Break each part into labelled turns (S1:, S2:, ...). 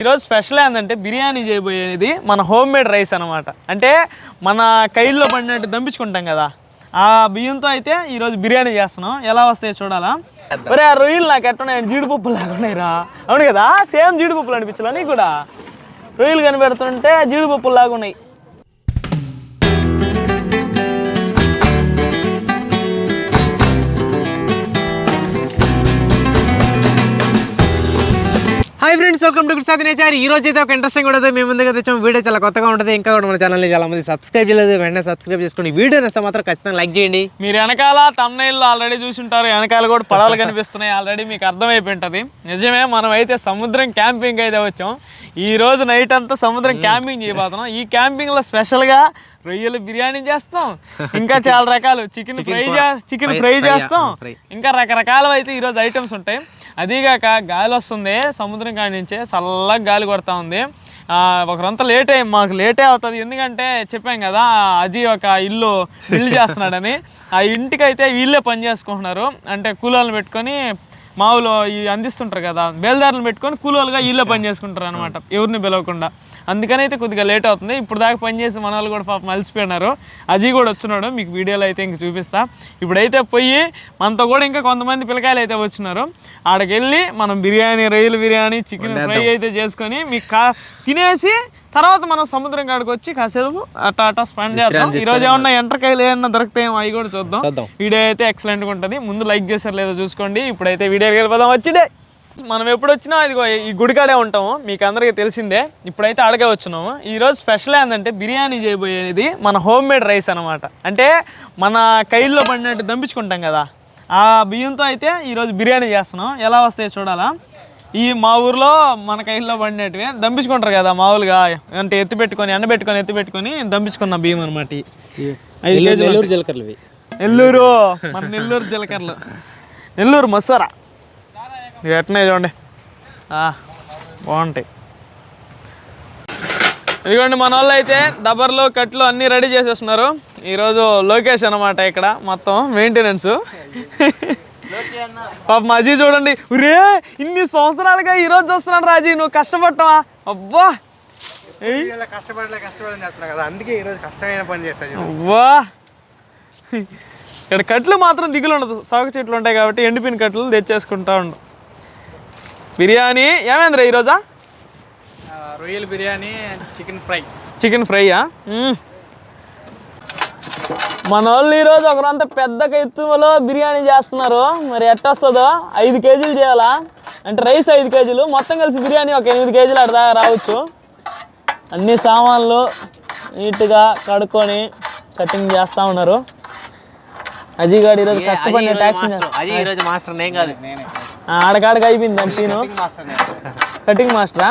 S1: ఈరోజు స్పెషల్ ఏంటంటే బిర్యానీ చేయబోయేది మన హోమ్ మేడ్ రైస్ అనమాట అంటే మన కైల్లో పడినట్టు దంపించుకుంటాం కదా ఆ బియ్యంతో అయితే ఈరోజు బిర్యానీ చేస్తున్నాం. ఎలా వస్తాయో చూడాలా? మరి ఆ రొయ్యలు నాకు ఎట్టున్నాయి జీడిపప్పులు లాగున్నాయిరా అవును కదా? సేమ్ జీడిపప్పులు అనిపించాలా నీకు కూడా? రొయ్యలు కనిపెడుతుంటే జీడిపప్పులు లాగున్నాయి
S2: hi friends welcome to good నేచారి ఈ రోజు అయితే ఒక ఇంట్రెస్టింగ్ కూడా మేము ముందుగా తెచ్చాం వీడియో చాలా కొత్తగా ఉంటుంది. ఇంకా కూడా మన ఛానల్ని చాలా మంది సబ్స్క్రైబ్ చేయలేదు. వెంటనే సబ్స్క్రైబ్ చేసుకోండి వీడియో నచ్చితే మాత్రం ఖచ్చితంగా లైక్ చేయండి.
S1: మీరు వెనకాల తమ్నైల్లో ఆల్రెడీ చూసుంటారు వెనకాల కూడా పడవలు కనిపిస్తున్నాయి. ఆల్రెడీ మీకు అర్థమైపోయి ఉంటుంది. నిజమే మనం అయితే సముద్రం క్యాంపింగ్ అయితే వచ్చాం. ఈ రోజు నైట్ అంతా సముద్రం క్యాంపింగ్ చేయబోతున్నాం. ఈ క్యాంపింగ్లో స్పెషల్గా రొయ్యలు బిర్యానీ చేస్తాం. ఇంకా చాలా రకాలు. చికెన్ ఫ్రై చికెన్ ఫ్రై చేస్తాం. ఇంకా రకరకాలు అయితే ఈరోజు ఐటమ్స్ ఉంటాయి. అదీగాక గాలి వస్తుంది సముద్రం కాడి నుంచే చల్లగా గాలి కొడతా ఉంది. ఒకరంతా లేట్ అయ్యి మాకు లేటే అవుతుంది. ఎందుకంటే చెప్పాం కదా అజీ ఒక ఇల్లు బిల్డ్ చేస్తున్నాడని. ఆ ఇంటికి అయితే వీళ్ళే పని చేసుకుంటున్నారు. అంటే కూలోళ్ళని పెట్టుకొని మామూలు ఈ అందిస్తుంటారు కదా బేల్దారులను పెట్టుకొని కూలోలుగా వీళ్ళే పని చేసుకుంటారు అనమాట ఎవరిని పిలవకుండా. అందుకని అయితే కొద్దిగా లేట్ అవుతుంది. ఇప్పుడు దాకా పని చేసి మన వాళ్ళు కూడా పాపం అలసిపోయినారు. అజీ కూడా వచ్చినాడు మీకు వీడియోలో అయితే ఇంక చూపిస్తా. ఇప్పుడైతే పోయి మనతో కూడా ఇంకా కొంతమంది పిల్లకాయలు అయితే వచ్చినారు. ఆడకి వెళ్ళి మనం బిర్యానీ రొయ్యల బిర్యానీ చికెన్ ఫ్రై అయితే చేసుకొని మీకు కా తినేసి తర్వాత మనం సముద్రం కాడికి వచ్చి కాసేపు అట్టా అట్టా స్పెండ్ చేద్దాం. ఈ రోజు ఏమన్నా ఎంటర్కాయలు ఏమన్నా దొరుకుతాయేమో అవి కూడా చూద్దాం.
S2: చూద్దాం.
S1: వీడియో అయితే ఎక్సలెంట్గా ఉంటుంది. ముందు లైక్ చేశారు లేదో చూసుకోండి. ఇప్పుడైతే వీడియోకి వెళ్ళిపోదాం. వచ్చిడే. మనం ఎప్పుడు వచ్చినా ఇదిగో ఈ గుడికాడే ఉంటాము. మీకు అందరికీ తెలిసిందే. ఇప్పుడైతే అడగే వచ్చినాము ఈరోజు స్పెషల్ ఏంటంటే బిర్యానీ చేయబోయేది మన హోమ్ మేడ్ రైస్ అనమాట అంటే మన కైల్లో పడినట్టు దంపించుకుంటాం కదా. ఆ బియ్యంతో అయితే ఈరోజు బిర్యానీ చేస్తున్నాం. ఎలా వస్తాయో చూడాలా? ఈ మా ఊర్లో మన కైల్లో పడినట్టువే దంపించుకుంటారు కదా మామూలుగా. అంటే ఎత్తి పెట్టుకొని ఎండ పెట్టుకొని ఎత్తి పెట్టుకొని దంపించుకున్న బియ్యం అనమాట ఐదు కేజీలు.
S2: నెల్లూరు జీలకర్రలు
S1: మన నెల్లూరు జీలకర్రలు. నెల్లూరు మసారా ఇవి ఎట్నే చూడండి? బాగుంటాయి. ఇదిగోండి మన వాళ్ళు అయితే దబర్లు కట్లు అన్నీ రెడీ చేసేస్తున్నారు. ఈరోజు లోకేష్ అనమాట ఇక్కడ మొత్తం మెయింటెనెన్స్ పాప మజీ చూడండి రే ఇన్ని సంవత్సరాలుగా ఈరోజు చూస్తున్నాను రాజీ నువ్వు కష్టపడటమా అబ్బా!
S2: కష్టపడలే కష్టపడని కదా అందుకే కష్టమైన పని చేస్తాను
S1: వా ఇక్కడ కట్లు మాత్రం దిగులు ఉండదు సాగు చెట్లు ఉంటాయి కాబట్టి ఎండిపోయిన కట్లు తెచ్చేసుకుంటా ఉండు. బిర్యానీ ఏమైందిరా ఈరోజా?
S3: రొయ్యల బిర్యానీ చికెన్ ఫ్రై.
S1: చికెన్ ఫ్రైయా. మన వాళ్ళు ఈరోజు ఒకరంతా పెద్ద ఎత్తులో బిర్యానీ చేస్తున్నారు. మరి ఎట్టొస్తుందో? ఐదు కేజీలు చేయాలా? అంటే రైస్ ఐదు కేజీలు. మొత్తం కలిసి బిర్యానీ ఒక ఎనిమిది కేజీలు అడదా రావచ్చు. అన్ని సామాన్లు నీట్గా కడుక్కొని కటింగ్ చేస్తూ ఉన్నారు. అజయ్ గారు ఈరోజు కష్టపడిన ట్యాక్సీ
S2: అది ఈ రోజు మాస్టర్. నేను కాదు.
S1: ఆడకాడకి అయిపోయింది అంటే కటింగ్ మాస్టరా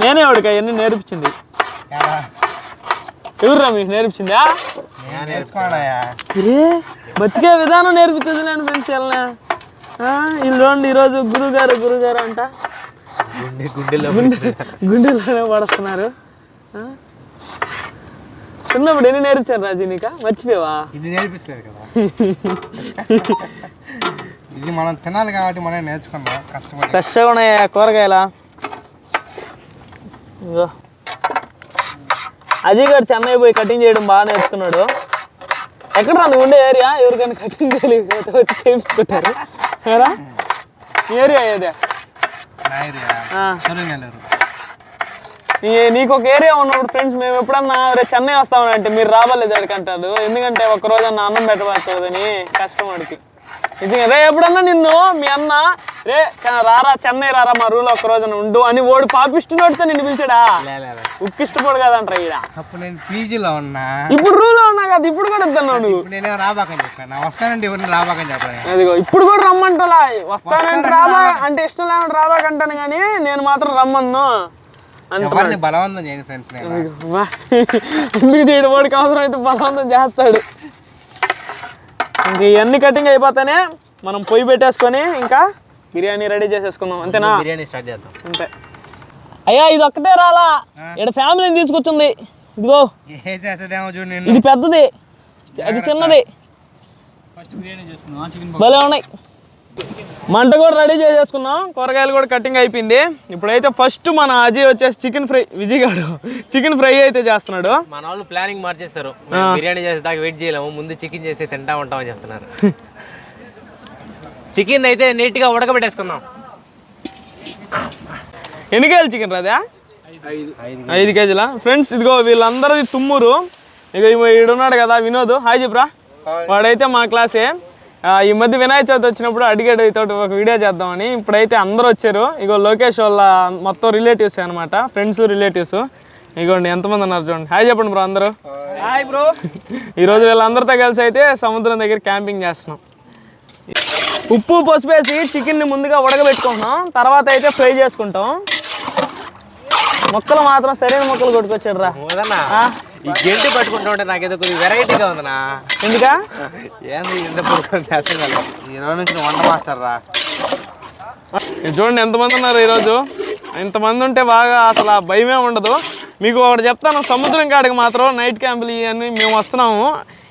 S1: నేనే వాడికి అవన్నీ నేర్పించింది? ఎవరురా మీకు నేర్పించిందా? బతికే విధానం నేర్పించదు నేను ఫ్రెండ్స్ వెళ్ళినా. వీళ్ళు చూడండి ఈరోజు గురుగారు గురుగారు అంట.
S2: గుండె గుండెలో
S1: గుండెలోనే పడుతున్నారు ఆ? చిన్నప్పుడు ఎన్ని నేర్పించారు రాజీ నీక? మర్చిపోయావా?
S4: ఇది నేర్పించలేదు కదా. ఇది మనం తినాలి కాబట్టి మనం నేర్చుకున్నాం కష్టపడి.
S1: ఫ్రెష్గా ఉన్నాయి? కూరగాయల? అజయ్ గారు చెన్నై పోయి కటింగ్ చేయడం బాగా నేర్చుకున్నాడు. ఎక్కడ నువ్వు ఉండే ఏరియా? ఎవరికైనా కటింగ్ చేయలేకపోతే వచ్చి చేయించుకుంటారు. ఏరియా ఏదే?
S4: ఏరియా?
S1: నీకు ఒక ఏరియా ఉన్నప్పుడు ఫ్రెండ్స్ మేము ఎప్పుడన్నా రే చెన్నై వస్తామని అంటే మీరు రాబలేదు అడికంటారు ఎందుకంటే ఒక రోజు అన్న అన్నం పెట్టబడుతుందని కష్టం వాడికి. నిజంగా రే ఎప్పుడన్నా నిన్ను మీ అన్న రే రారా చెన్నై రారా మా రూల్ ఒక రోజు ఉండు అని ఓడి పాపిస్తున్నట్టుతో నిన్ను పిలిచాడా? ఉక్కిష్టపడు కదంటారా ఈడ.
S4: అప్పుడు నేను పీజీలో ఉన్నా.
S1: ఇప్పుడు రూల్ ఉన్నా కదా ఇప్పుడు కూడా వద్దన్నావు నువ్వు.
S4: ఇప్పుడు నేనేమో రాబాకని చెప్పాను. వస్తానండి ఎవరిని రాబాకని చెప్పాను
S1: అదిగో ఇప్పుడు కూడా రమ్మంటలా వస్తానంటే రాబా అంటే ఇష్టం లేకుండా రాబాకంటాను కానీ నేను మాత్రం రమ్మన్ను.
S4: ఎవరిని బలవంతం చేయను ఫ్రెండ్స్.
S1: ఎందుకు చేయడం? వాడికి అవసరం అయితే బలవంతం చేస్తాడు. ఇంక ఇవన్నీ కటింగ్ అయిపోతానే మనం పొయ్యి పెట్టేసుకొని ఇంకా బిర్యానీ రెడీ చేసేసుకుందాం. అంతేనా?
S2: బిర్యానీ స్టార్ట్ చేద్దాం.
S1: అంతే. అయ్యా ఇది ఒక్కటే రాలా. ఇక్కడ ఫ్యామిలీని తీసుకొచ్చింది. ఇదిగో. ఇది పెద్దది. అది చిన్నది.
S3: ఫస్ట్ బిర్యానీ చేసుకుందాం. చికెన్
S1: భలే ఉన్నాయి. మంట కూడా రెడీ చేసేసుకున్నాం. కూరగాయలు కూడా కటింగ్ అయిపోయింది. ఇప్పుడైతే ఫస్ట్ మన అజయ్ వచ్చేసి చికెన్ ఫ్రై విజయ్ గారు చికెన్ ఫ్రై అయితే చేస్తున్నాడు.
S2: మన వాళ్ళు ప్లానింగ్ మార్చేస్తారు. బిర్యానీ చేసే దాకా వెయిట్ చేయలేము. ముందు చికెన్ చేసి తింటా ఉంటామని చెప్తున్నారు. చికెన్ అయితే నీట్గా ఉడకబెట్టేసుకుందాం.
S1: ఎన్ని కేజీలు చికెన్ రాదా?
S3: ఐదు.
S1: కేజీలా. ఫ్రెండ్స్ ఇదిగో వీళ్ళందరిది తుమ్మురు. ఇక ఈడున్నాడు కదా వినోద్. హాయ్ చెప్పురా వాడైతే మా క్లాసే. ఈ మధ్య వినాయక చవితి వచ్చినప్పుడు అడిగాడు ఇతోటి ఒక వీడియో చేద్దామని. ఇప్పుడైతే అందరూ వచ్చారు. ఇగో లోకేష్ వాళ్ళ మొత్తం రిలేటివ్స్ అనమాట ఫ్రెండ్స్ రిలేటివ్స్ ఇగోండి ఎంతమంది ఉన్నారు చూడండి. హాయ్ చెప్పండి బ్రో అందరూ.
S2: హాయ్ బ్రో
S1: ఈరోజు వీళ్ళందరితో కలిసి అయితే సముద్రం దగ్గర క్యాంపింగ్ చేస్తున్నాం. ఉప్పు పసుపు వేసి చికెన్ని ముందుగా ఉడకబెట్టుకుంటున్నాం. తర్వాత అయితే ఫ్రై చేసుకుంటాం. మొక్కలు మాత్రం సరైన మొక్కలు కొట్టుకొచ్చాడు రా
S2: ఈ గెంటి పట్టుకుంటా ఉంటే నాకేదో కొద్దిగా వెరైటీగా ఉందనా.
S1: ఎందుకా?
S2: ఏంది ఇంత పడుకుంది ఈ రోజు నుంచి వంట మాస్టర్ రా.
S1: చూడండి ఎంతమంది ఉన్నారు ఈరోజు? ఇంతమంది ఉంటే బాగా అసలు భయమే ఉండదు. మీకు ఒకటి చెప్తాను సముద్రం కాడికి మాత్రం నైట్ క్యాంపులు ఇవన్నీ మేము వస్తున్నాము.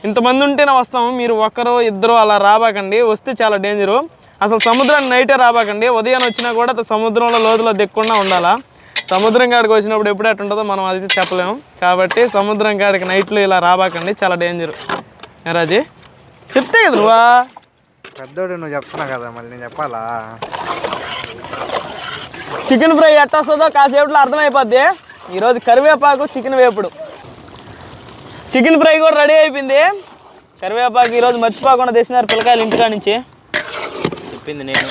S1: ఇంతమంది ఉంటేనే వస్తాము. మీరు ఒక్కరు ఇద్దరు అలా రాబాకండి. వస్తే చాలా డేంజరు అసలు సముద్రాన్ని నైటే రాబాకండి. ఉదయం వచ్చినా కూడా సముద్రంలో లోతులో దిక్కుండా ఉండాలా? సముద్రం కాడికి వచ్చినప్పుడు ఎప్పుడు ఎట్టు ఉంటుందో మనం అది చెప్పలేము. కాబట్టి సముద్రం కాడికి నైట్లో ఇలా రాబాకండి చాలా డేంజర్ రాజీ? చెప్తే కదా నువ్వా?
S4: పెద్దోడు నువ్వు చెప్తున్నావు కదా మళ్ళీ నేను చెప్పాలా?
S1: చికెన్ ఫ్రై ఎట్ట వస్తుందో కాసేపట్లో అర్థమైపోద్ది. ఈరోజు కరివేపాకు చికెన్ వేపుడు. చికెన్ ఫ్రై కూడా రెడీ అయిపోయింది. కరివేపాకు ఈరోజు మర్చిపోకుండా తెచ్చినారు పిల్లకాయలు ఇంటికా నుంచి.
S2: చెప్పింది నేను.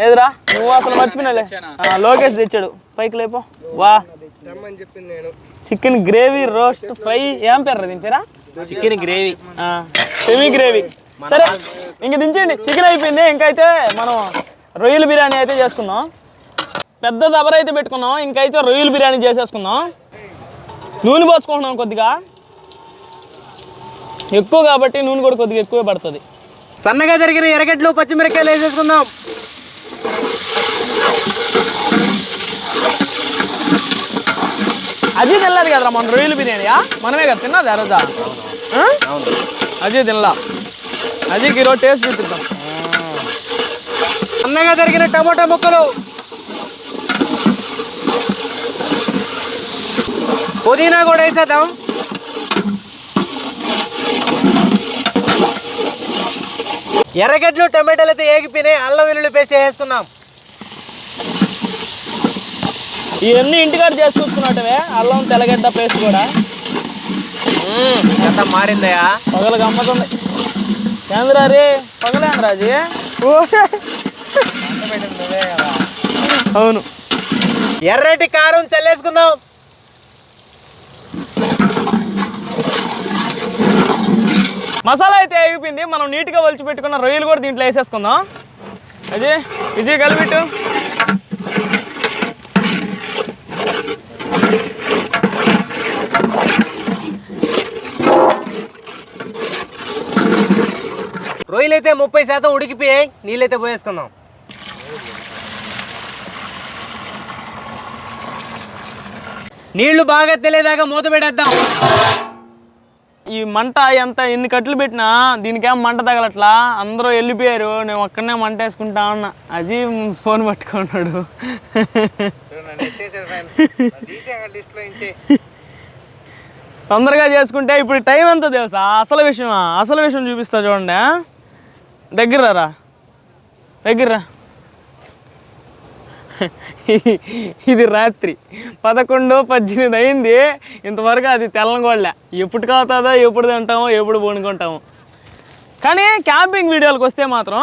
S1: ఏదిరా? నువ్వు అసలు మర్చిపోయినాలే. ఆ, లోకేష్ తెచ్చాడు. పైకి లేపో. వా. Chicken gravy roast fry. ఏం పేరు దీని పేరా?
S2: Chicken gravy.
S1: Semi gravy. సరే ఇంక దించండి చికెన్ అయిపోయింది. ఇంకైతే మనం రొయ్యల బిర్యానీ అయితే చేసుకుందాం. పెద్ద దబర అయితే పెట్టుకున్నాం. ఇంకైతే రొయ్యల బిర్యానీ చేసేసుకుందాం. నూనె పోసుకుంటున్నాం కొద్దిగా. ఎక్కువ కాబట్టి నూనె కూడా కొద్దిగా ఎక్కువే పడుతుంది.
S2: సన్నగా జరిగిన ఎరగడ్లు పచ్చిమిరకాయలు వేసేసుకుందాం.
S1: అజీ తినలేదు కదరా మన రొయ్యలు బిర్యానీయా మనమే కదా తిన్నది ఆ రోజా. అజీ తినలా. అజీకి ఈరోజు టేస్ట్ చూపిద్దాం.
S2: అన్నగా జరిగిన టమాటా ముక్కలు. పుదీనా కూడా వేసేద్దాం. ఎర్రగడ్డలు టమాటాలు అయితే ఏగిపోయినాయి. అల్లం వెల్లుల్లి పేస్ట్ వేసుకుందాం
S1: ఇవన్నీ ఇంటికాడ చేసి చూసుకున్నట్టువే. అల్లం తెల్లగడ్డ పేస్ట్ కూడా.
S2: ఎంత మారిందయా
S1: పగలు గమ్మతుంది. ఏంద్రా రే పగలేంద్రా అది అవును.
S2: ఎర్రటి కారం చల్లేసుకుందాం.
S1: మసాలా అయితే అయిపోయింది. మనం నీట్గా ఒలిచి పెట్టుకున్న రొయ్యలు కూడా దీంట్లో వేసేసుకుందాం. అజయ్ విజయ్ కలిపెట్టు.
S2: రొయ్యలు అయితే ముప్పై శాతం ఉడికిపోయాయి. నీళ్ళైతే పోయేసుకుందాం. నీళ్ళు బాగా తెలియదాకా మూత పెట్టేద్దాం.
S1: ఈ మంట ఎంత ఎన్ని కట్లు పెట్టినా దీనికేం మంట తగలట్లా? అందరూ వెళ్ళిపోయారు నేను ఒక్కనే మంట వేసుకుంటా ఉన్నా. అజయ్ ఫోన్ పట్టుకున్నాడు. తొందరగా చేసుకుంటే ఇప్పుడు టైం ఎంత తెలుసా? అసలు విషయం అసలు విషయం చూపిస్తా చూడండి దగ్గర రా దగ్గర ఇది రాత్రి పదకొండు పద్దెనిమిది అయింది. ఇంతవరకు అది తెల్లంగోళ్ళ ఎప్పుడు కావుతుందో ఎప్పుడు తింటామో ఎప్పుడు పండుకుంటాము కానీ క్యాంపింగ్ వీడియోలకు వస్తే మాత్రం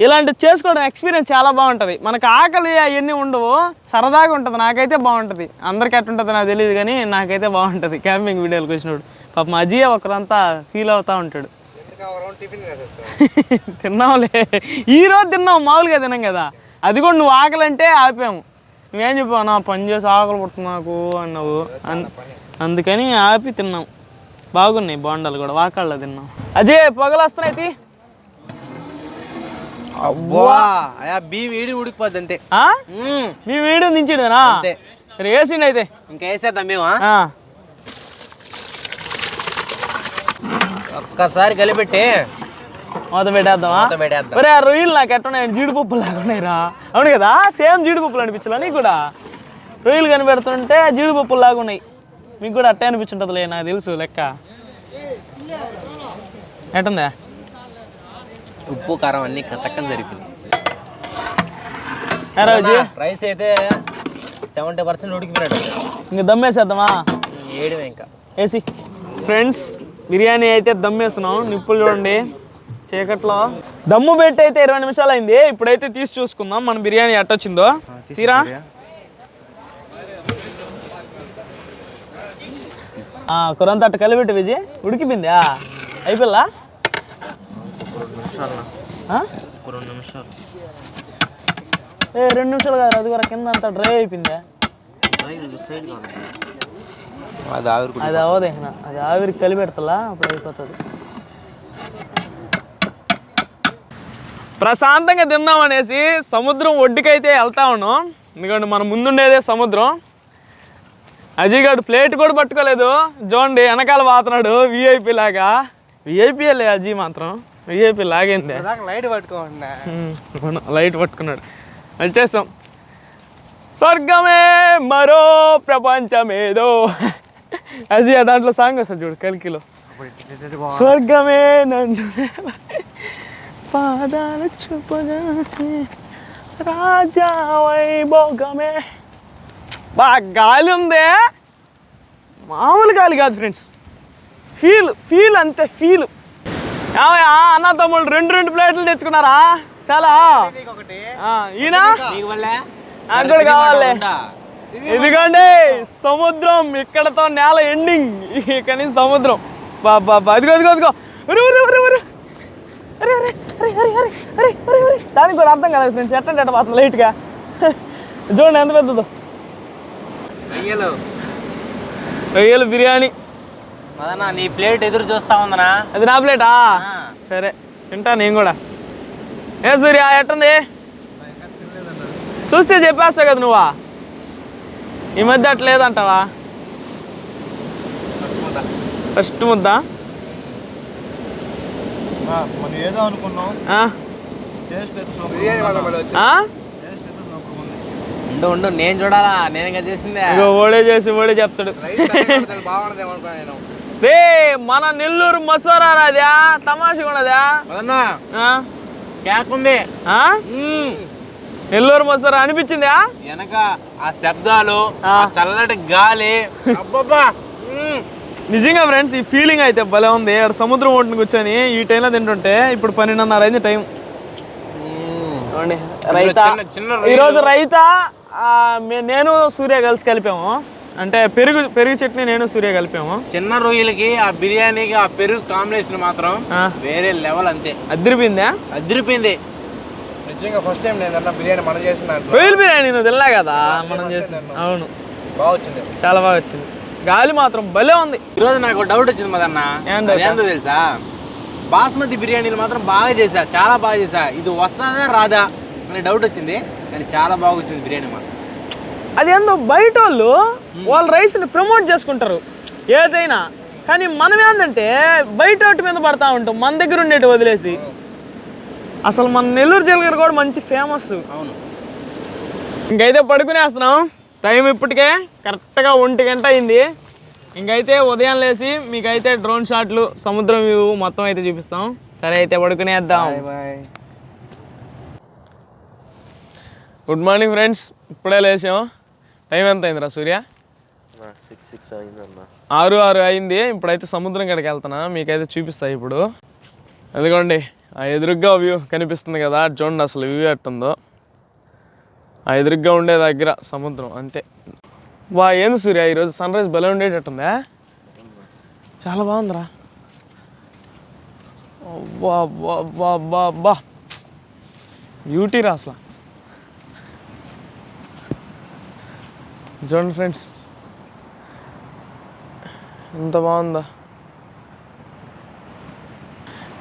S1: ఇలాంటి చేసుకోవడం ఎక్స్పీరియన్స్ చాలా బాగుంటుంది. మనకు ఆకలి అవన్నీ ఉండవు. సరదాగా ఉంటుంది. నాకైతే బాగుంటుంది. అందరికీ ఎట్టుంటుందో నాకు తెలియదు కానీ నాకైతే బాగుంటుంది క్యాంపింగ్ వీడియోలకు వచ్చినప్పుడు పాప మజీ అజయ్ ఒకరంతా ఫీల్ అవుతూ ఉంటాడు. తిన్నాంలే. ఈరోజు తిన్నాం మామూలుగా తిన్నాం కదా. అది కూడా నువ్వు ఆకలి అంటే ఆపాము. నువ్వేం చెప్పావు? నా పని చేసి ఆకలి పుడుతుంది నాకు అన్నావు. అన్- అందుకని ఆపి తిన్నాం. బాగున్నాయి బోండాలు కూడా వాకాళ్ళలో తిన్నాం. అజయ్ పొగలు వస్తున్నాయి.
S2: అబ్బా బియ్యం వేడి ఉడికిపోద్ది అంతే.
S1: ఆ?
S2: మ్మ్.
S1: మీ వీడియో దించాడునా వేసిండు అయితే.
S2: ఇంకా వేసేద్దాం మేము. ఒక్కసారి కలిపెట్టి.
S1: మూత పెట్టేద్దామా. ఒరే ఆ రొయ్యలు నాకు ఎట్టున్నాయి జీడిపప్పులు లాగా ఉన్నాయిరా అవును కదా? సేమ్ జీడిపప్పులు అనిపించాలా నీకు కూడా? రొయ్యలు కనిపెడుతుంటే జీడిపప్పులు లాగా ఉన్నాయి మీకు కూడా అట్టే అనిపించుంటుందిలే నాకు తెలుసు లెక్క. ఎట్టుందా?
S2: ఉప్పు కారం అన్ని తక్కన జరిపింది రైస్ అయితే సెవెంటీ పర్సెంట్ ఉడికిపోయినట్టు
S1: ఇంక దమ్మేసేద్దామా?
S2: ఏడు ఇంకా.
S1: ఏసి. ఫ్రెండ్స్ బిర్యానీ అయితే దమ్మేస్తున్నాం. నిప్పులు చూడండి. చీకట్లో. దమ్ము పెట్టి అయితే ఇరవై నిమిషాలు అయింది. ఇప్పుడైతే తీసి చూసుకుందాం మన బిర్యానీ ఎట్టొచ్చిందో తీరా? కురంత అట్ట కలిపెట్టు విజయ్ ఉడికిపోయిందా?
S2: నిమిషాలు
S1: ఏ రెండు నిమిషాలు కాదు అది కూడా కింద అంతా డ్రై అయిపోయిందా
S2: అది ఆవిరి
S1: అది ఆవిరికి కలిపెడతలా అప్పుడు అయిపోతుంది. ప్రశాంతంగా తిందాం అనేసి సముద్రం ఒడ్డుకైతే వెళ్తా ఉన్నాం. ఎందుకంటే మన ముందుండేదే సముద్రం. అజయ్ గారు ప్లేట్ కూడా పట్టుకోలేదు. చూడండి వెనకాల పోతున్నాడు విఐపి లాగా. విఐపి లే అజయ్ మాత్రం. విఐపి లాగేందే.
S4: లైట్ పట్టుకోండి
S1: లైట్ పట్టుకున్నాడు. వచ్చేసాం. స్వర్గమే మరో ప్రపంచమేదో. అది దాంట్లో సాంగ్ వస్తుంది చూడు కలికిలో. స్వర్గమే నన్ను పాదాలు చూపగానే రాజా వైభోగమే. బాగా గాలి ఉందే మామూలు గాలి కాదు ఫ్రెండ్స్. ఫీల్ ఫీల్ అంతే ఫీల్. ఏమయ్యా అన్న తమ్ముళ్ళు రెండు రెండు ప్లేట్లు తెచ్చుకున్నారా? చాలా? ఈయన?
S2: నీకు
S1: కూడా కావాలి. ఇదిగోండి సముద్రం ఇక్కడతో నేల ఎండింగ్. ఇక్కడ నుంచి సముద్రం. బాబా అదిగో అదిగో అదిగో దానికి కూడా అర్థం కాలేదు నేను చెట్టండి ఎట్ట పోతుంది లైట్గా చూడండి ఎంత పెద్దదో.
S4: రొయ్యలు.
S1: రొయ్యలు బిర్యానీ.
S2: మదనా నీ ప్లేట్ ఎదురు చూస్తా ఉందనా?
S1: అది నా ప్లేటా? సరే తింటా నేను కూడా. ఏ సూర్య ఎట్టుంది? చూస్తే చెప్పేస్తావు కదా నువ్వా? ఈ మధ్య అట్లేదంటావా? ఫస్ట్ ముద్ద?
S4: ఏదో అనుకున్నాం.
S2: ఉండు ఉండు నేను చూడాలా? నేను ఇంకా చేసిందే.
S1: ఓడే చేసి ఓడే చెప్తాడు. మన నెల్లూరు మసూరా రాదా? తమాష ఉన్నదా కేకుంది నెల్లూరు మసూరా అనిపించిందా?
S2: వెనక ఆ శబ్దాలు చల్లటి గాలి. అబ్బబ్బా!
S1: నిజంగా ఫ్రెండ్స్ ఈ ఫీలింగ్ అయితే భలే ఉంది. అక్కడ సముద్రం ఒడ్డున కూర్చొని ఈ టైంలో తింటుంటే ఇప్పుడు పన్నెండున్నర అయింది టైం రైతా.
S2: చిన్న- చిన్న
S1: ఈరోజు రైతా నేను సూర్య కలిసి కలిపాము. అంటే పెరుగు పెరుగు చట్నీ నేను సూర్య కలిపాము.
S2: చిన్న రొయ్యలకి ఆ బిర్యానీకి ఆ పెరుగు కాంబినేషన్ మాత్రం. వేరే లెవెల్ అంతే.
S1: అదిరిపోయిందా?
S2: అదిరిపోయింది.
S4: నిజంగా ఫస్ట్ టైం నేను బిర్యానీ మనం చేసిన
S1: రొయ్యల బిర్యానీ నువ్వు తినలే కదా? మనం చేసిన అవును.
S4: బాగా వచ్చింది.
S1: చాలా బాగా వచ్చింది. గాలి మాత్రం భలే ఉంది.
S2: ఈరోజు నాకు డౌట్ వచ్చింది మదన్న. అదేందో తెలుసా? బాస్మతి బిర్యానీలు మాత్రం బాగా చేసా చాలా బాగా చేసా ఇది వస్తుందా రాదా అని డౌట్ వచ్చింది. కానీ చాలా బాగా వచ్చింది బిర్యానీ మాత్రం.
S1: అదేందో బయట వాళ్ళు వాళ్ళ రైస్ని ప్రమోట్ చేసుకుంటారు. ఏదైనా. కానీ మనం ఏంటంటే బయట వాటి మీద పడతా ఉంటాం మన దగ్గర ఉండేటి వదిలేసి. అసలు మన నెల్లూరు జిల్లా కూడా మంచి ఫేమస్
S2: అవును.
S1: ఇంకైతే పడుకునేస్తున్నాం. టైం ఇప్పటికే కరెక్ట్గా ఒంటి గంట అయింది. ఇంకైతే ఉదయం లేచి మీకైతే డ్రోన్ షాట్లు సముద్రం వ్యూ మొత్తం అయితే చూపిస్తాం. సరే అయితే పడుకునేద్దాం. గుడ్ మార్నింగ్ ఫ్రెండ్స్ ఇప్పుడే లేచాం. టైం ఎంత అయిందిరా సూర్య?
S2: సిక్స్ సిక్స్ అయిందన్న.
S1: ఆరు ఆరు అయింది. ఇప్పుడైతే సముద్రం కాడికి వెళ్తున్నా. మీకైతే చూపిస్తా ఇప్పుడు. అదిగోండి ఆ ఎదురుగ్గా వ్యూ కనిపిస్తుంది కదా చూడండి అసలు వ్యూ ఎట్టుందో. ఆ ఎదురుగ్గా ఉండే దగ్గర సముద్రం అంతే. వా ఏంది సూర్య ఈరోజు సన్ రైజ్ భలే ఉండేటట్టుందా? చాలా బాగుందిరా. అబ్బా అబ్బా అబ్బా అబ్బా బ్యూటీ రా అసలు. చూడండి ఫ్రెండ్స్. ఎంత బాగుందా.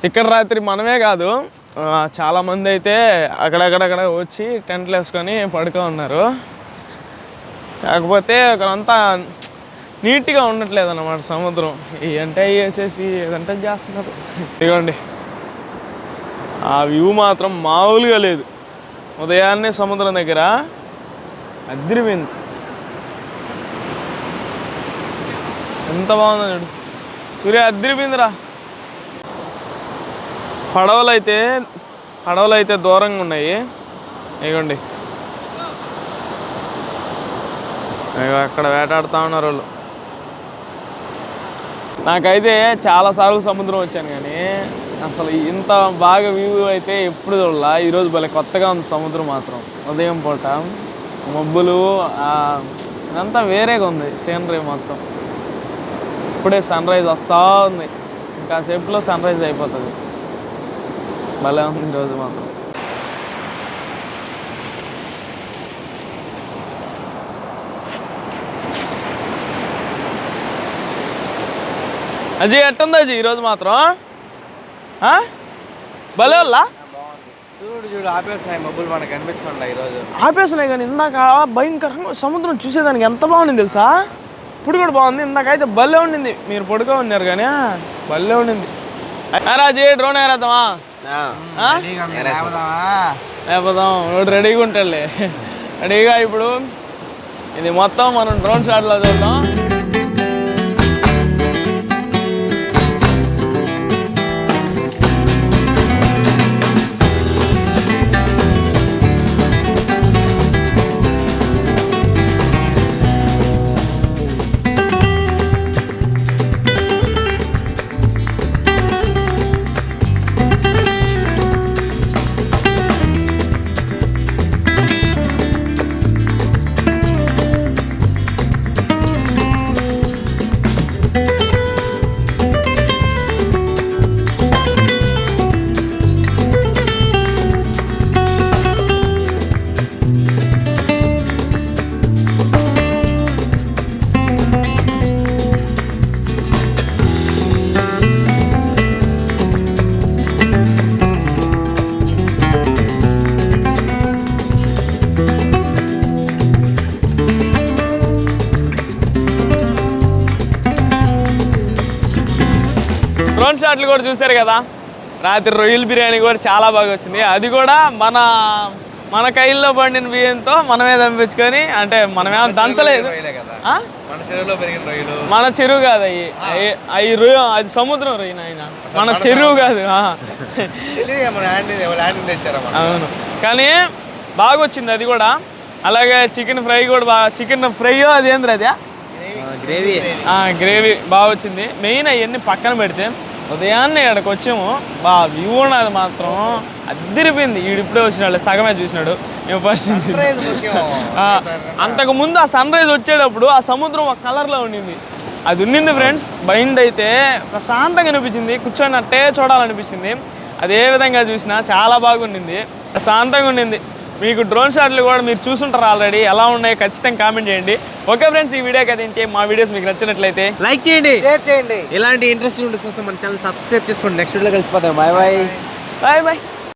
S1: ఇక్కడ రాత్రి మనమే కాదు చాలామంది చాలా మంది అయితే అక్కడక్కడక్కడ వచ్చి టెంట్లు వేసుకొని పడుకో ఉన్నారు. కాకపోతే అక్కడంతా నీట్గా ఉండట్లేదు అన్నమాట సముద్రం. ఈ అంటే వేసేసి ఏదంటే చేస్తున్నారు. ఇదిగోండి. ఆ వ్యూ మాత్రం మామూలుగా లేదు. ఉదయాన్నే సముద్రం దగ్గర అదిరిపోయింది. ఎంత బాగుందో చూడు. సూర్య అదిరిపోయిందిరా. పడవలు అయితే పడవలు అయితే దూరంగా ఉన్నాయి ఇగోండి అక్కడ వేటాడుతూ ఉన్నారు వాళ్ళు. నాకైతే చాలాసార్లు సముద్రం వచ్చాను కానీ అసలు ఇంత బాగా వ్యూ అయితే ఎప్పుడు చూడాల. ఈరోజు భలే కొత్తగా ఉంది సముద్రం మాత్రం. ఉదయం పూట మబ్బులు ఇదంతా వేరేగా ఉంది సీనరీ మొత్తం. ఇప్పుడే సన్ రైజ్ వస్తూ ఉంది. ఇంకా సేపులో సన్ రైజ్ అయిపోతుంది. భలే ఉంది ఈరోజు మాత్రం. అజయ్ ఎట్టుంది అజయ్ ఈరోజు మాత్రం? ఆ? భలే వాళ్ళ
S2: చూడు చూడు ఆపేస్తున్నాయి మబ్బులు మనకు కనిపించకుండా ఈరోజు
S1: ఆపేసినాయి కానీ ఇందాక భయంకరంగా సముద్రం చూసేదానికి ఎంత బాగుంది తెలుసా? ఇప్పుడు కూడా బాగుంది. ఇందాక అయితే భలే ఉండింది. మీరు పడుకో ఉన్నారు కానీ భలే ఉండింది. రాజీ డ్రోన్ ఎగరేద్దామా? లేకపోదాం వాడు రెడీగా ఉంటాడులే రెడీగా ఇప్పుడు. ఇది మొత్తం మనం డ్రోన్ షాట్లో చూద్దాం. డ్రోన్ షాట్లు కూడా చూశారు కదా? రాత్రి రొయ్యల బిర్యానీ కూడా చాలా బాగా వచ్చింది. అది కూడా మన మన కైల్లో పండిన బియ్యంతో మనమే దంపించుకొని అంటే మనమేమో దంచలేదు?
S2: మన
S1: చెరువు కాదు అవి అవి- రొయ్య అది సముద్రం రొయ్య నాయన. మన చెరువు కాదు అవును. కానీ బాగా వచ్చింది అది కూడా. అలాగే చికెన్ ఫ్రై కూడా బాగా చికెన్ ఫ్రై అది? ఏంద్ర అది
S2: గ్రేవీ
S1: గ్రేవీ బాగా వచ్చింది. మెయిన్ అవన్నీ పక్కన పెడితే ఉదయాన్నే ఇక్కడికి వచ్చాము. బా వ్యూ ఉన్నది మాత్రం అద్దరిపోయింది. ఈడు ఇప్పుడే వచ్చినాడు సగమే చూసినాడు. మేము ఫస్ట్ నుంచి. ఆ, అంతకు ముందు ఆ సన్ రైజ్ వచ్చేటప్పుడు ఆ సముద్రం ఒక కలర్లో ఉండింది. అది ఉన్నింది ఫ్రెండ్స్ మైండ్ అయితే ప్రశాంతంగా అనిపించింది. కూర్చొని అట్టే చూడాలనిపించింది. అదే విధంగా చూసినా చాలా బాగుండింది. ప్రశాంతంగా ఉండింది. మీకు డ్రోన్ షాట్లు కూడా మీరు చూసుంటారు ఆల్రెడీ. ఎలా ఉన్నాయో ఖచ్చితంగా కామెంట్ చేయండి. ఓకే ఫ్రెండ్స్ ఈ వీడియోకి అయితే ఇంకే మా వీడియోస్ మీకు నచ్చినట్లయితే
S2: లైక్ చేయండి.
S4: షేర్ చేయండి.
S2: ఇలాంటి ఇంట్రెస్టింగ్ వీడియోస్ కోసం మన ఛానల్ సబ్స్క్రైబ్ చేసుకోండి. నెక్స్ట్ వీడియో కలిసిపోతాం బాయ్ బాయ్
S1: బాయ్ బాయ్